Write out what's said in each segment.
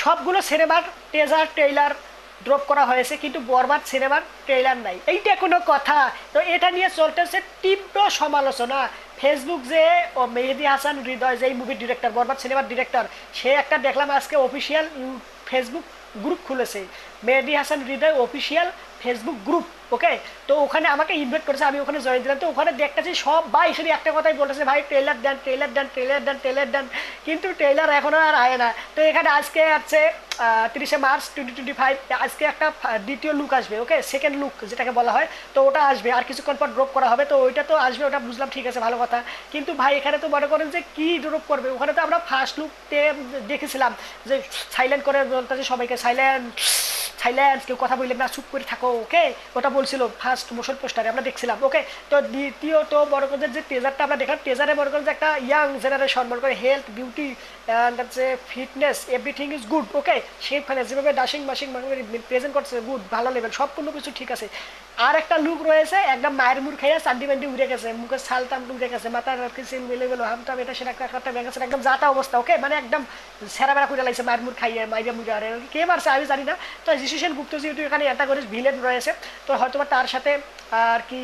সবগুলো সিনেমার taser trailer drop করা হয়েছে, কিন্তু বরবাদ সিনেমার ট্রেইলার নাই। এইটা কোনো কথা। তো এটা নিয়ে চলতেছে তীব্র সমালোচনা। ফেসবুক যে, ও মেহেদি হাসান হৃদয় যে মুভি মুভির ডিরেক্টর বরবাদ সিনেমার ডিরেক্টর সে একটা দেখলাম আজকে অফিসিয়াল ফেসবুক গ্রুপ খুলেছে। Mehedi Hasan Hridoy official Facebook group okay তো ওখানে আমাকে ইনভাইট করেছে, আমি ওখানে জয়েন দিলাম। তো ওখানে দেখতেছি সব ভাই শুধু একটা কথাই বলতেছে, ভাই ট্রেলার দেন ট্রেলার দেন ট্রেলার দেন ট্রেলার দেন। কিন্তু ট্রেলার এখনও আর আয় না। তো এখানে আজকে আছে তিরিশে মার্চ টোয়েন্টি টোয়েন্টি ফাইভ আজকে একটা দ্বিতীয় লুক আসবে ওকে সেকেন্ড লুক যেটাকে বলা হয়। তো ওটা আসবে, আর কিছুক্ষণ পর ড্রপ করা হবে। তো ওইটা তো আসবে, ওটা বুঝলাম, ঠিক আছে, ভালো কথা। কিন্তু ভাই, এখানে তো মনে করেন যে কি ড্রপ করবে? ওখানে তো আমরা ফার্স্ট লুকতে দেখেছিলাম যে সাইলেন্ট করে বলতেছে সবাইকে সাইলেন্ট সাইলেন্স কেউ কথা বললেন না, চুপ করে থাকো, ওকে? ওটা বলছিল ফার্স্ট মোশন পোস্টারে আমরা দেখছিলাম, ওকে? তো দ্বিতীয়ত বড় করে যে টেজারটা আমরা দেখলাম টেজারে বড় করে যে একটা ইয়াং জেনারেশন মনে করে হেলথ বিউটি অ্যান্ড হচ্ছে fitness everything is good okay? সেখানে যেভাবে ডাশিং মাসিং প্রেজেন্ট করছে গুড ভালো লেভেল কোনো কিছু ঠিক আছে। আর একটা লুক রয়েছে, একদম মায়ের মুখ খাইয়া চান্দি বান্ডি উড়ে গেছে, মুখে ছাল টাম উড়ে গেছে, মাথার আর কি সিল মিলে গেলো হামটাম এটা সেটা একটা ব্যাগ একদম যাতা অবস্থা, ওকে? মানে একদম সেরা বেড়া করে লাগছে মায়ের মুখ খাইয়ে, মাইরা মুড়ে, আর কে মারছে, আমি জানি না। তো জিসুশেন গুপ্ত যেহেতু এখানে করে ভিলেন রয়েছে, তো হয়তো তার সাথে আর কি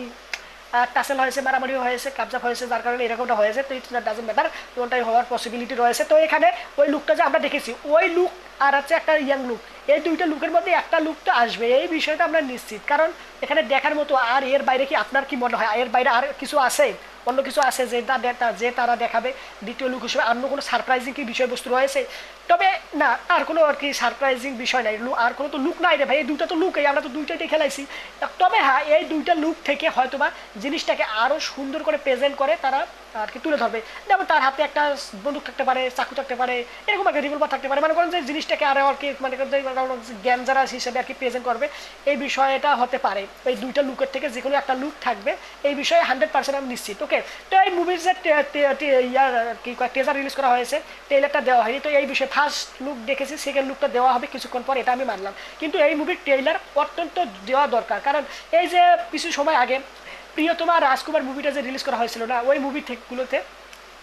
টাসেল হয়েছে মারামারি হয়েছে কাবজাব হয়েছে, যার কারণে এরকমটা হয়েছে, তো ইট ডাজেন্ট ম্যাটার কোনটাই হওয়ার পসিবিলিটি রয়েছে। তো এখানে ওই লুকটা যে আমরা দেখেছি, ওই লুক আর হচ্ছে একটা ইয়াং লুক এই দুইটা লুকের মধ্যে একটা লুক তো আসবে, এই বিষয়টা আমরা নিশ্চিত। কারণ এখানে দেখার মতো আর এর বাইরে কি আপনার কি মনে হয়? এর বাইরে আর কিছু আছে? অন্য কিছু আছে যে যে তারা দেখাবে, দ্বিতীয় লুক হিসেবে অন্য কোনো সারপ্রাইজিং কি বিষয়বস্তু রয়েছে? তবে না, আর কোনো আর কি সারপ্রাইজিং বিষয় নাই। আর কোনো তো লুক নাই রে ভাই, এই দুইটা তো লুক এই আমরা তো দুইটাই খেলাইছি। তবে হ্যাঁ এই দুইটা লুক থেকে হয়তোবা জিনিসটাকে আরও সুন্দর করে প্রেজেন্ট করে তারা আর কি তুলে ধরবে। যেমন তার হাতে একটা বন্দুক থাকতে পারে, চাকু থাকতে পারে, এরকম একটা রিভলভার থাকতে পারে। মানে করেন যে জিনিসটাকে আরও আর কি মানে গ্যাঞ্জারাস হিসেবে আর কি প্রেজেন্ট করবে। এই বিষয়টা হতে পারে। এই দুইটা লুকের থেকে যে কোনো একটা লুক থাকবে। এই বিষয়ে হান্ড্রেড পার্সেন্ট আমি নিশ্চিত ওকে তো এই মুভির যে ইয়ার কি টেজার রিলিজ করা হয়েছে। ট্রেলারটা দেওয়া হয়নি। তো এই বিষয়ে ফার্স্ট লুক দেখেছি সেকেন্ড লুকটা দেওয়া হবে কিছুক্ষণ পর, এটা আমি মানলাম। কিন্তু এই মুভির ট্রেলার অত্যন্ত দেওয়া দরকার। কারণ এই যে কিছু সময় আগে প্রিয়তমা রাজকুমার মুভিটা যে রিলিজ করা হয়েছিল না ওই মুভি থেকেগুলোতে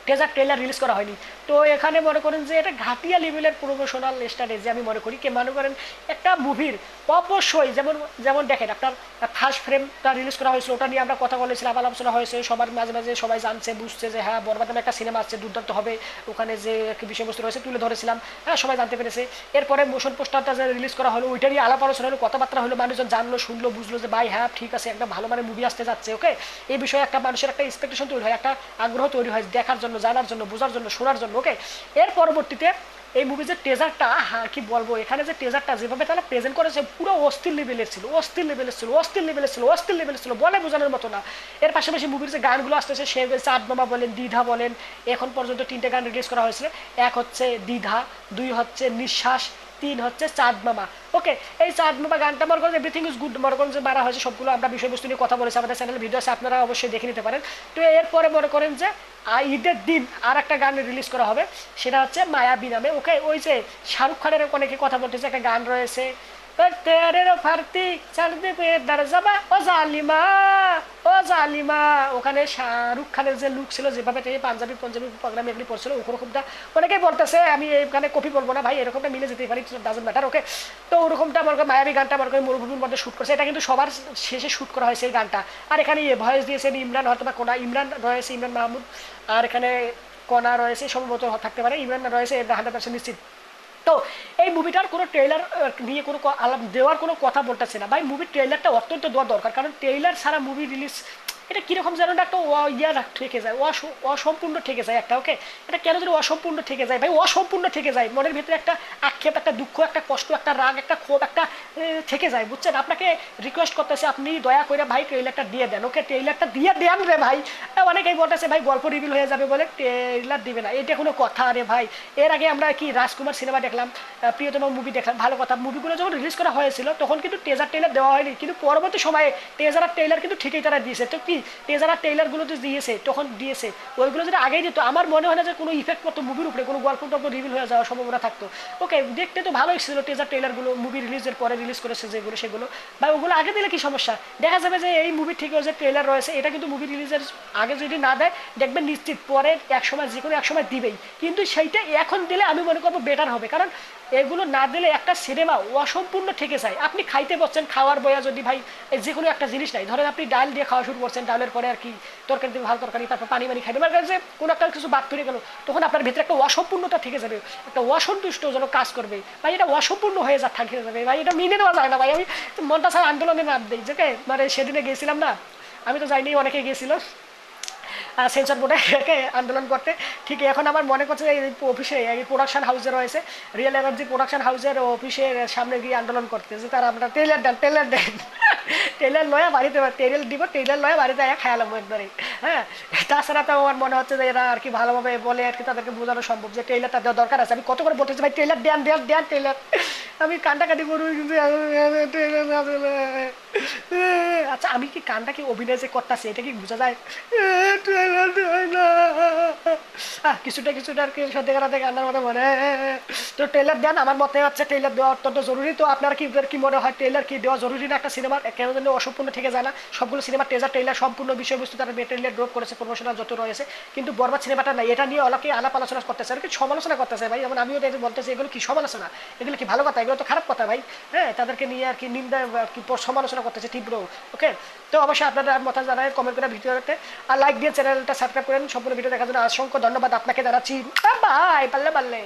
টেজার ট্রেলার রিলিজ করা হয়নি। তো এখানে মনে করেন যে এটা ঘাটিয়া লেভেলের প্রমোশনাল স্ট্র্যাটেজি আমি মনে করি কে, মনে করেন একটা মুভির অবশ্যই যেমন যেমন দেখেন আপনার ফার্স্ট ফ্রেমটা রিলিজ করা হয়েছিল, ওটা নিয়ে আমরা কথা বলেছিলাম আলোচনা হয়েছে, সবার মাঝে মাঝে সবাই জানছে, বুঝছে যে হ্যাঁ বরবাদ নামে একটা সিনেমা আসছে, দুর্দান্ত হবে, ওখানে যে বিষয়বস্তু রয়েছে তুলে ধরেছিলাম হ্যাঁ সবাই জানতে পেরেছে। এরপরে মোশন পোস্টারটা যে রিলিজ করা হলো, ওইটা নিয়ে আলাপ আলোচনা হলো, কথাবার্তা হলো, মানুষজন জানলো, শুনলো, বুঝলো যে ভাই হ্যাঁ ঠিক আছে, একটা ভালো মানে মুভি আসতে যাচ্ছে ওকে এই বিষয়ে একটা মানুষের একটা এক্সপেকটেশন তৈরি হয়, একটা আগ্রহ তৈরি হয় দেখার জন্য। জানার জন্য, বোঝার জন্য, শোনার জন্য ওকে এর পরবর্তীতে এই মুভি যে টেজারটা হ্যাঁ কি বলব, এখানে যে টেজারটা যেভাবে তারা প্রেজেন্ট করেছে, পুরো অস্থির লেভেলের ছিল, অস্থির লেভেলের ছিল, অস্থির লেভেলের ছিল, অস্থির লেভেলের ছিল, বলে বোঝানোর মতো না। এর পাশাপাশি মুভির যে গানগুলো আসতেছে, সে চাঁদ মামা বলেন দ্বিধা বলেন, এখন পর্যন্ত তিনটে গান রিলিজ করা হয়েছে। এক হচ্ছে দ্বিধা দুই হচ্ছে নিঃশ্বাস তিন হচ্ছে চাঁদ মামা। ওকে এই চাঁদ মামা গানটা মনে করেন এভরিথিং ইজ গুড মনে করেন যে মারা হয়েছে, সবগুলো আমরা বিষয়বস্তু নিয়ে কথা বলেছি, আমাদের চ্যানেল ভিডিও আছে, আপনারা অবশ্যই দেখে নিতে পারেন। তো এরপরে মনে করেন যে ঈদের দিন আর একটা গান রিলিজ করা হবে, সেটা হচ্ছে মায়াবী নামে। ওকে ওই যে শাহরুখ খানের অনেকে কথা বলতেছে, একটা গান রয়েছে তেরে ফারতি, চাল দেবে দারজাবা ও জালিমা ও জালিমা। ওখানে শাহরুখ খানের যে লুক ছিল, যেভাবে তিনি পাঞ্জাবি, পঞ্জাবি প্রোগ্রামে এগুলি পড়ছিল, ওরকমটা অনেকেই বলতেছে, আমি এখানে কপি বলব না ভাই, এরকমটা মিলে যেতে পারি ডাজেন্ট ম্যাটার ওকে তো ওরকমটা করি মায়াবী গানটা করি মরুভূমির মধ্যে শ্যুট করছে, এটা কিন্তু সবার শেষে শ্যুট করা হয়েছে এই গানটা। আর এখানে ভয়েস দিয়েছেন ইমরান হয়তো বা কোনা, ইমরান রয়েছে, ইমরান মাহমুদ, আর এখানে কণা রয়েছে, সম্ভবত থাকতে পারে, ইমরান রয়েছে হান্ড্রেড পার্সেন্ট নিশ্চিত। তো এই মুভিটার কোনো ট্রেলার নিয়ে কোনো দেওয়ার কোনো কথা বলতেছে না। ভাই মুভির ট্রেলারটা অত্যন্ত দেওয়া দরকার, কারণ ট্রেলার ছাড়া মুভি রিলিজ এটা কীরকম যেন একটা ইয়া রাখ- থেকে যায়, অস- অসম্পূর্ণ থেকে যায় একটা ওকে এটা কেন যেন অসম্পূর্ণ থেকে যায়? ভাই, অসম্পূর্ণ থেকে যায়। মনের ভিতরে একটা আক্ষেপ, একটা দুঃখ, একটা কষ্ট, একটা রাগ, একটা ক্ষোভ, একটা থেকে যায়, বুঝছেন? আপনাকে রিকোয়েস্ট করতেছে, আপনি দয়া করে ভাই ট্রেলারটা দিয়ে দেন ওকে ট্রেলারটা দিয়ে দেন রে ভাই। অনেকেই বলতেছে, ভাই, গল্প রিভিল হয়ে যাবে বলে ট্রেলার দিবে না। এটা কোনো কথা রে ভাই। এর আগে আমরা কি রাজকুমার সিনেমা দেখলাম প্রিয়তম মুভি দেখলাম, ভালো কথা। মুভিগুলো যখন রিলিজ করা হয়েছিল, তখন কিন্তু টেজার ট্রেলার দেওয়া হয়নি। কিন্তু পরবর্তী সময়ে টেজার আর ট্রেলার কিন্তু ঠিকই তারা দিয়েছে। তো কি টেজার আর ট্রেলারগুলো যে দিয়েছে, তখন দিয়েছে, ওইগুলো যদি আগেই দিত, আমার মনে হয় না যে কোনো ইফেক্ট করতো মুভির উপরে, কোনো গল্প টল্প রিভিল হয়ে যাওয়ার সম্ভাবনা থাকতো। ওকে দেখতে তো ভালোই ছিল টেজার ট্রেলারগুলো মুভি রিলিজের পরে রিলিজ করেছে যেগুলো, সেগুলো। বা ওগুলো আগে দিলে কি সমস্যা? দেখা যাবে যে এই মুভি থেকেও যে ট্রেলার রয়েছে, এটা কিন্তু মুভি রিলিজের আগে যদি না দেয় দেখবেন নিশ্চিত পরে এক সময় যে কোনো এক সময় দিবেই। কিন্তু সেইটা এখন দিলে আমি মনে করব বেটার হবে। কারণ এগুলো না দিলে একটা সিনেমা অসম্পূর্ণ থেকে যায়। আপনি খাইতে বসছেন, খাওয়ার বয়া যদি ভাই যে কোনো একটা জিনিস নাই। ধরেন আপনি ডাল দিয়ে খাওয়া শুরু করছেন, ডালের পরে আর কি তরকারি দিয়ে ভালো তরকারি, তারপর পানি মানি খাইবেন। মানে যে কোনো একটা কিছু বাদ ফিরে গেল, তখন আপনার ভিতরে একটা অসম্পূর্ণতা থেকে যাবে, একটা অসন্তুষ্ট যেন কাজ করবে। ভাই, এটা অসম্পূর্ণ হয়ে যা থাকে যাবে। ভাই, এটা মেনে নেওয়া যায় না ভাই। আমি মনটা ছাড়া আন্দোলনে নাম দিই। যে মানে সেদিনে গেছিলাম না? আমি তো যাইনি, অনেকে গিয়েছিল সেন্সর বোর্ডে আন্দোলন করতে। ঠিক এখন আমার মনে করছে এই অফিসে এই প্রোডাকশন হাউসে রয়েছে। রিয়েল এনার্জি প্রোডাকশন হাউসের অফিসের সামনে গিয়ে আন্দোলন করতে যে তারা আমরা টেলার দেন টেলার দেন। টেলার লয়া বাড়িতে টেলার দিব টেলার লয়া বাড়িতে এক খেয়ালাম একবারে। হ্যাঁ? তাছাড়া তো আমার মনে হচ্ছে যে এরা আর কি ভালোভাবে বলে আর কি তাদেরকে বোঝানো সম্ভব যে টেলারটা দেওয়া দরকার আছে। আমি কত করে বলতেছি, ভাই টেলার দেন দেন দেন টেলার আমি কান্দাকাটি করব কিন্তু আচ্ছা আমি কি কানটা কি অভিনয় যে করতেছি এটা কি বোঝা যায় কিছুটা কিছুটা আর কি কান্নার মতো মনে তো ট্রেলার দেন, আমার মতে হচ্ছে ট্রেলার দেওয়া অত্যন্ত জরুরি। তো আপনার কি কি মনে হয় ট্রেলার কি দেওয়া জরুরি না একটা সিনেমার কেন অসম্পূর্ণ থেকে যায় না। সবগুলো সিনেমার ট্রেজার ট্রেলার সম্পূর্ণ বিষয়বস্তু তারা ট্রেলার ড্রপ করেছে প্রমোশনাল যত রয়েছে। কিন্তু বরবাদ সিনেমাটা নাই। এটা নিয়ে অনেকে আলাপ আলোচনা করতেছে, আর কি সমালোচনা করতেছে ভাই। যেমন আমিও বলতেছি, এগুলো কি সমালোচনা? এগুলো কি ভালো কথা? এগুলো তো খারাপ কথা ভাই। হ্যাঁ তাদেরকে নিয়ে আর কি নিন্দা কি সমালোচনা করতেছে তীব্র ওকে তো অবশ্যই আপনাদের মত জানায় কমেন্ট করে ভিডিওতে। আর লাইক দিয়ে চ্যানেলটা সাবস্ক্রাইব করেন। সম্পূর্ণ ভিডিও দেখার জন্য অসংখ্য ধন্যবাদ আপনাকে জানাচ্ছি। বাই পাল্লে পাল্লে।